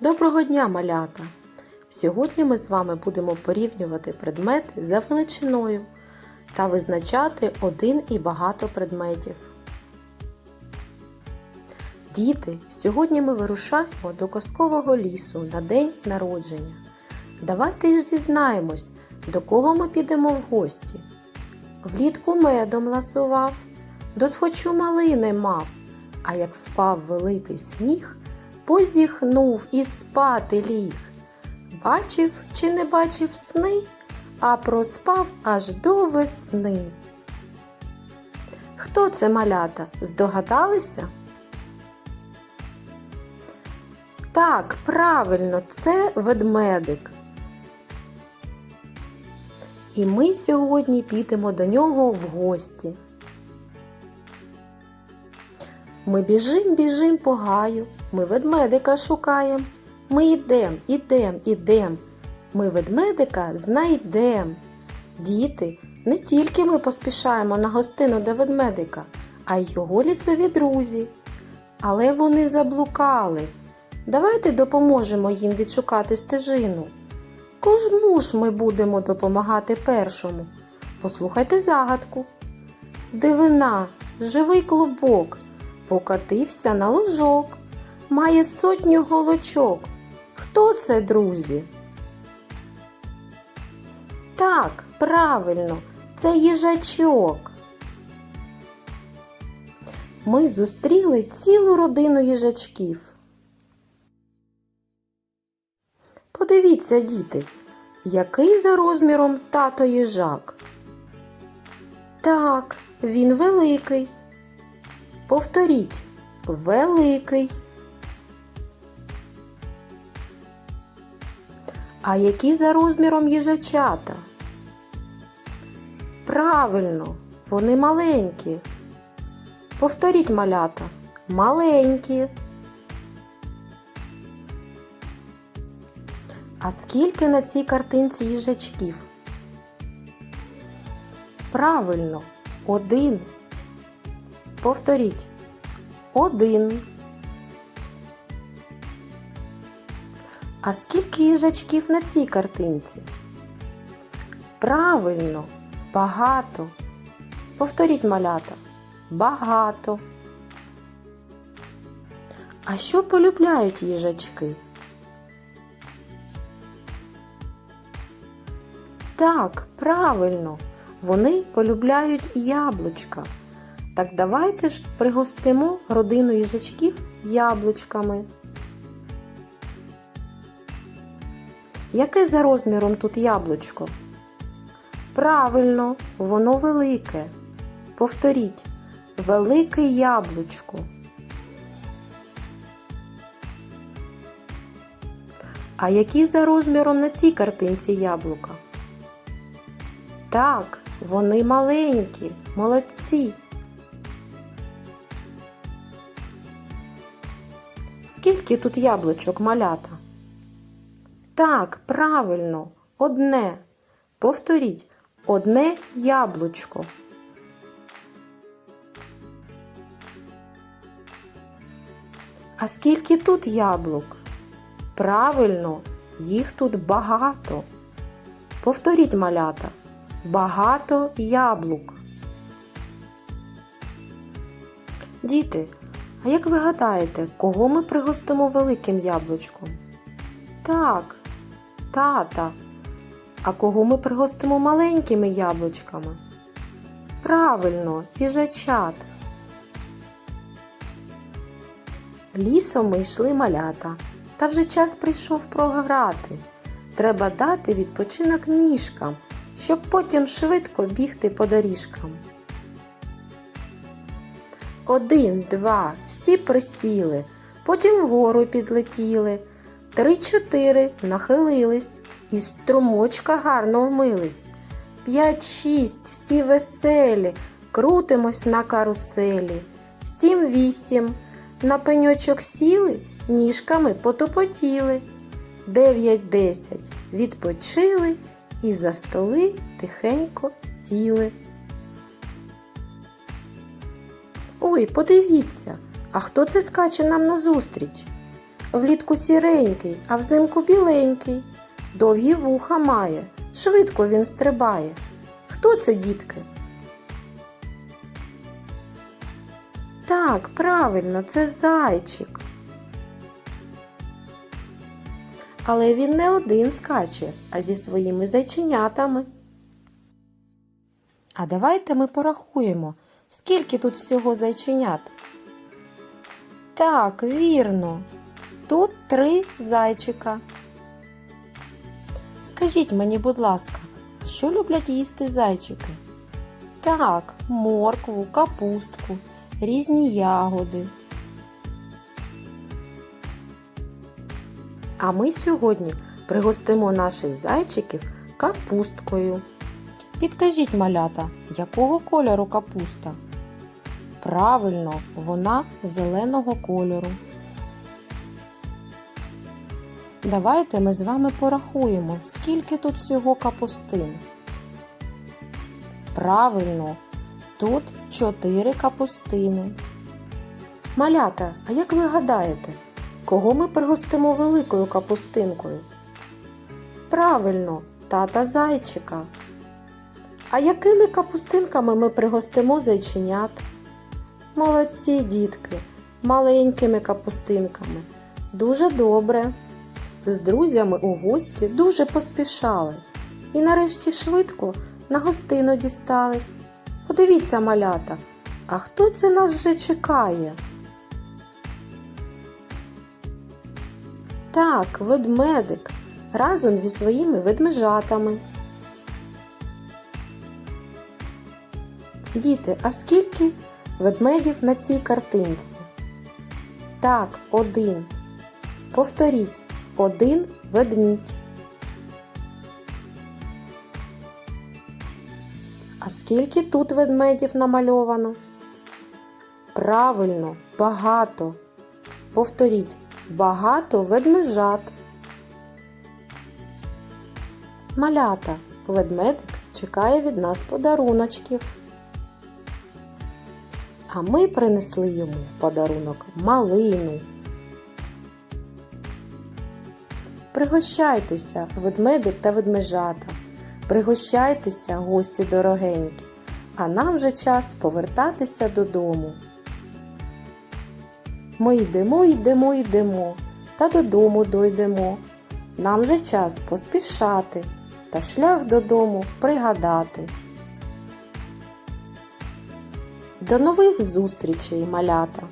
Доброго дня, малята! Сьогодні ми з вами будемо порівнювати предмети за величиною та визначати один і багато предметів. Діти, сьогодні ми вирушаємо до казкового лісу на день народження. Давайте ж дізнаємось, до кого ми підемо в гості. Влітку медом ласував, досхочу малини мав, а як впав великий сніг, позіхнув і спати ліг. Бачив чи не бачив сни, а проспав аж до весни. Хто це малята? Здогадалися? Так, правильно, це ведмедик. І ми сьогодні підемо до нього в гості. Ми біжим, біжим по гаю, ми ведмедика шукаєм. Ми йдем, ідем, ідем. Ми ведмедика знайдем. Діти, не тільки ми поспішаємо на гостину до ведмедика, а й його лісові друзі. Але вони заблукали. Давайте допоможемо їм відшукати стежину. Кожному ж ми будемо допомагати першому. Послухайте загадку. Дивина, живий клубок, покатився на лужок, має сотню голочок. Хто це, друзі? Так, правильно, це їжачок. Ми зустріли цілу родину їжачків. Подивіться, діти, який за розміром тато їжак. Так, він великий. Повторіть, великий. А які за розміром їжачата? Правильно, вони маленькі. Повторіть малята. Маленькі. А скільки на цій картинці їжачків? Правильно, один. Повторіть. Один. А скільки їжачків на цій картинці? Правильно, багато. Повторіть малята. Багато. А що полюбляють їжачки? Так, правильно, вони полюбляють яблучка. Так давайте ж пригостимо родину їжачків яблучками. Яке за розміром тут яблучко? Правильно, воно велике. Повторіть, велике яблучко. А які за розміром на цій картинці яблука? Так, вони маленькі, молодці. Скільки тут яблучок малята? Так, правильно, одне. Повторіть, одне яблучко. А скільки тут яблук? Правильно, їх тут багато. Повторіть малята. Багато яблук. Діти, а як ви гадаєте, кого ми пригостимо великим яблучком? Так, тата. А кого ми пригостимо маленькими яблучками? Правильно, їжачат. Лісом ми йшли малята, та вже час прийшов програти. Треба дати відпочинок ніжкам, щоб потім швидко бігти по доріжкам. Один, два, всі присіли, потім вгору підлетіли. Три-чотири нахилились, із струмочка гарно вмились. П'ять-шість, всі веселі, крутимось на каруселі. Сім-вісім, на пеньочок сіли, ніжками потопотіли. Дев'ять-десять, відпочили і за столи тихенько сіли. Ой, подивіться, а хто це скаче нам назустріч? Влітку сіренький, а взимку біленький. Довгі вуха має, швидко він стрибає. Хто це, дітки? Так, правильно, це зайчик. Але він не один скаче, а зі своїми зайченятами. А давайте ми порахуємо, скільки тут всього зайченят. Так, вірно. Тут три зайчика. Скажіть мені, будь ласка, що люблять їсти зайчики? Так, моркву, капустку, різні ягоди. А ми сьогодні пригостимо наших зайчиків капусткою. Підкажіть, малята, якого кольору капуста? Правильно, вона зеленого кольору. Давайте ми з вами порахуємо, скільки тут всього капустин. Правильно, тут чотири капустини. Малята, а як ви гадаєте, кого ми пригостимо великою капустинкою? Правильно, тата зайчика. А якими капустинками ми пригостимо зайченят? Молодці, дітки, маленькими капустинками. Дуже добре. З друзями у гості дуже поспішали. І нарешті швидко на гостину дістались. Подивіться, малята, а хто це нас вже чекає? Так, ведмедик разом зі своїми ведмежатами. Діти, а скільки ведмедів на цій картинці? Так, один. Повторіть, один ведмідь. А скільки тут ведмедів намальовано? Правильно, багато. Повторіть, багато ведмежат. Малята, ведмедик чекає від нас подаруночків. А ми принесли йому в подарунок малину. Пригощайтеся, ведмедик та ведмежата. Пригощайтеся, гості дорогенькі, а нам вже час повертатися додому. Ми йдемо, йдемо, йдемо, та додому дойдемо. Нам же час поспішати та шлях додому пригадати. До нових зустрічей, малята!